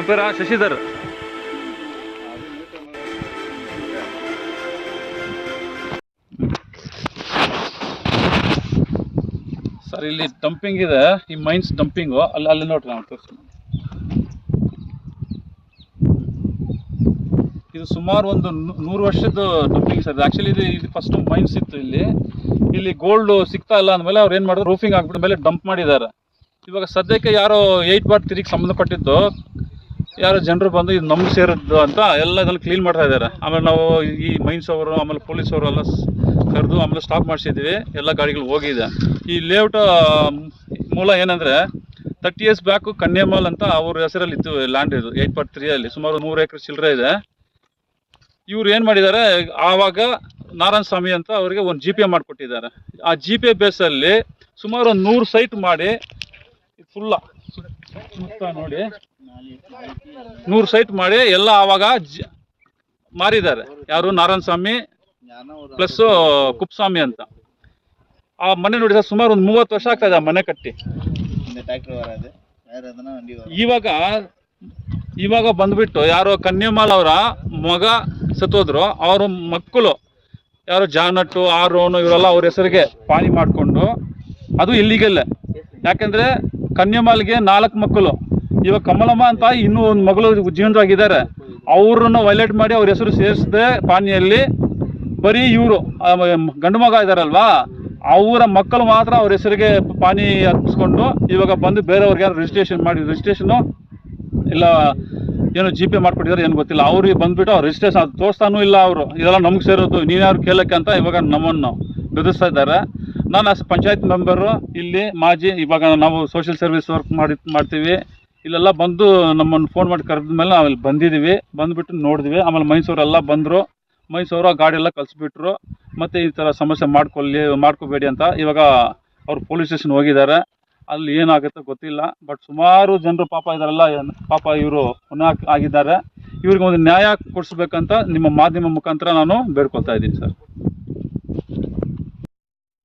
ನಮ್ಮ ಶಶಿಧರ್. ಸರ್, ಇಲ್ಲಿ ಡಂಪಿಂಗ್ ಇದೆ. ಈ ಮೈನ್ಸ್ ಡಂಪಿಂಗು ಅಲ್ಲಿ ಅಲ್ಲಿ ನೋಡ್ರಿ ನಾವು ತೋರಿಸ್ತೀನಿ. ಇದು ಸುಮಾರು ಒಂದು ನೂರು ವರ್ಷದ ಡಂಪಿಂಗ್ ಸರ್. ಆ್ಯಕ್ಚುಲಿ ಇದು ಇದು ಫಸ್ಟ್ ಮೈನ್ಸ್ ಇತ್ತು ಇಲ್ಲಿ. ಇಲ್ಲಿ ಗೋಲ್ಡ್ ಸಿಗ್ತಾ ಇಲ್ಲ ಅಂದಮೇಲೆ ಅವ್ರು ಏನು ಮಾಡಿದ್ರು? ರೂಫಿಂಗ್ ಹಾಕ್ಬಿಟ್ಟು ಮೇಲೆ ಡಂಪ್ ಮಾಡಿದ್ದಾರೆ. ಇವಾಗ ಸದ್ಯಕ್ಕೆ ಯಾರೋ ಏಯ್ಟ್ ಬಾರ್ ತಿರುಗಿ ಸಂಬಂಧಪಟ್ಟಿದ್ದು. ಯಾರೋ ಜನರು ಬಂದು ಇದು ನಮ್ಗೆ ಸೇರಿದ್ದು ಅಂತ ಎಲ್ಲ ಇದನ್ನು ಕ್ಲೀನ್ ಮಾಡ್ತಾ ಇದ್ದಾರೆ. ಆಮೇಲೆ ನಾವು ಈ ಮೈನ್ಸ್ ಅವರು, ಆಮೇಲೆ ಪೊಲೀಸ್ ಅವರು ಎಲ್ಲ ಕರೆದು ಆಮೇಲೆ ಸ್ಟಾಪ್ ಮಾಡಿಸಿದ್ವಿ. ಎಲ್ಲ ಗಾಡಿಗಳು ಹೋಗಿದೆ. ಈ ಲೇಔಟ್ ಮೂಲ ಏನಂದರೆ ತರ್ಟಿ ಇಯರ್ಸ್ ಬ್ಯಾಕು ಕನ್ಯಾಮಾಲ್ ಅಂತ ಅವ್ರ ಹೆಸರಲ್ಲಿ ಇತ್ತು ಲ್ಯಾಂಡ್ ಇದು ಏಯ್ಟ್ ಪಾರ್ಟ್ ತ್ರೀಯಲ್ಲಿ ಸುಮಾರು ನೂರು ಎಕರೆ ಚಿಲ್ಲರೆ ಇದೆ. ಇವ್ರು ಏನು ಮಾಡಿದ್ದಾರೆ, ಆವಾಗ ನಾರಾಯಣ ಸ್ವಾಮಿ ಅಂತ ಅವರಿಗೆ ಒಂದು ಜಿ ಪಿ ಮಾಡಿಕೊಟ್ಟಿದ್ದಾರೆ. ಆ ಜಿ ಪಿ ಎ ಬೇಸಲ್ಲಿ ಸುಮಾರು ಒಂದು ನೂರು ಸೈಟ್ ಮಾಡಿ ಫುಲ್ಲ ಸುತ್ತ ನೋಡಿ ನೂರು ಸೈಟ್ ಮಾಡಿ ಎಲ್ಲ ಆವಾಗ ಜ ಮಾರಿದ್ದಾರೆ ಯಾರು ನಾರಾಯಣ ಸ್ವಾಮಿ ಪ್ಲಸ್ ಕುಪ್ಸ್ವಾಮಿ ಅಂತ ಆ ಮನೆ ನೋಡಿ ಸರ್ ಸುಮಾರು ಒಂದು ಮೂವತ್ತು ವರ್ಷ ಆಗ್ತಾ ಇದೆ ಆ ಮನೆ ಕಟ್ಟಿ இந்த டிராக்டர் வராது வேற எதுனா வண்டி வரும் ಇವಾಗ ಇವಾಗ ಬಂದ್ಬಿಟ್ಟು ಯಾರೋ ಕನ್ಯಮಾಲ್ ಅವರ ಮಗ ಸತ್ತೋದ್ರು ಅವ್ರ ಮಕ್ಕಳು ಯಾರು ಜಾನಟ್ಟು ಆರೋನು ಇವರೆಲ್ಲ ಅವ್ರ ಹೆಸರಿಗೆ ಪಾನಿ ಮಾಡಿಕೊಂಡು ಅದು ಇಲ್ಲಿಗೆಲ್ಲ ಯಾಕೆಂದ್ರೆ ಕನ್ಯಮಾಲ್ಗೆ ನಾಲ್ಕು ಮಕ್ಕಳು ಇವಾಗ ಕಮಲಮ್ಮ ಅಂತ ಇನ್ನೂ ಒಂದು ಮಗಳು ಜೀವನವಾಗಿದ್ದಾರೆ ಅವ್ರನ್ನ ವೈಲೇಟ್ ಮಾಡಿ ಅವ್ರ ಹೆಸರು ಸೇರಿಸದೆ ಪಾನಿಯಲ್ಲಿ ಬರೀ ಇವರು ಗಂಡು ಮಗ ಇದಾರಲ್ವಾ? ಅವರ ಮಕ್ಕಳು ಮಾತ್ರ ಅವ್ರ ಹೆಸರಿಗೆ ಪಾನಿ ಅರ್ಪಿಸ್ಕೊಂಡು ಇವಾಗ ಬಂದು ಬೇರೆಯವ್ರಿಗೆ ಯಾರು ರಿಜಿಸ್ಟ್ರೇಷನ್ ಮಾಡಿ ರಿಜಿಸ್ಟ್ರೇಷನು ಇಲ್ಲ ಏನು ಜಿ ಪೇ ಮಾಡ್ಕೊಟ್ಟಿದ್ದಾರೆ ಏನು ಗೊತ್ತಿಲ್ಲ. ಅವ್ರಿಗೆ ಬಂದ್ಬಿಟ್ಟು ಅವ್ರು ರಿಜಿಸ್ಟ್ರೇಷನ್ ಅದು ತೋರಿಸ್ತಾನೂ ಇಲ್ಲ ಅವರು. ಇದೆಲ್ಲ ನಮ್ಗೆ ಸೇರೋದು. ನೀವ್ಯಾರು ಕೇಳಕ್ಕೆ ಅಂತ ಇವಾಗ ನಮ್ಮನ್ನು ಬೆದರಿಸ್ತಾ ಇದ್ದಾರೆ. ನಾನು ಅಷ್ಟು ಪಂಚಾಯತ್ ಮೆಂಬರು ಇಲ್ಲಿ, ಮಾಜಿ, ಇವಾಗ ನಾವು ಸೋಷಿಯಲ್ ಸರ್ವಿಸ್ ವರ್ಕ್ ಮಾಡಿ ಮಾಡ್ತೀವಿ. ಇಲ್ಲೆಲ್ಲ ಬಂದು ನಮ್ಮನ್ನು ಫೋನ್ ಮಾಡಿ ಕರೆದ ಮೇಲೆ ನಾವು ಇಲ್ಲಿ ಬಂದಿದ್ದೀವಿ. ಬಂದುಬಿಟ್ಟು ನೋಡಿದ್ವಿ. ಆಮೇಲೆ ಮೈಸೂರೆಲ್ಲ ಬಂದರು. ಮೈಸೂರು ಆ ಗಾಡಿ ಎಲ್ಲ ಕಳಿಸ್ಬಿಟ್ರು. ಮತ್ತು ಈ ಥರ ಸಮಸ್ಯೆ ಮಾಡ್ಕೊಳ್ಳಿ, ಮಾಡ್ಕೋಬೇಡಿ ಅಂತ ಇವಾಗ ಅವ್ರು ಪೊಲೀಸ್ ಸ್ಟೇಷನ್ ಹೋಗಿದ್ದಾರೆ. ಅಲ್ಲಿ ಏನಾಗುತ್ತೆ ಗೊತ್ತಿಲ್ಲ. ಬಟ್ ಸುಮಾರು ಜನರು ಪಾಪ ಇದಾರೆಲ್ಲ ಪಾಪ ಇವರು ಆಗಿದ್ದಾರೆ. ಇವ್ರಿಗೆ ಒಂದು ನ್ಯಾಯ ಕೊಡಿಸ್ಬೇಕಂತ ನಿಮ್ಮ ಮಾಧ್ಯಮ ಮುಖಾಂತರ ನಾನು ಬೇಡ್ಕೊಳ್ತಾ ಇದ್ದೀನಿ ಸರ್.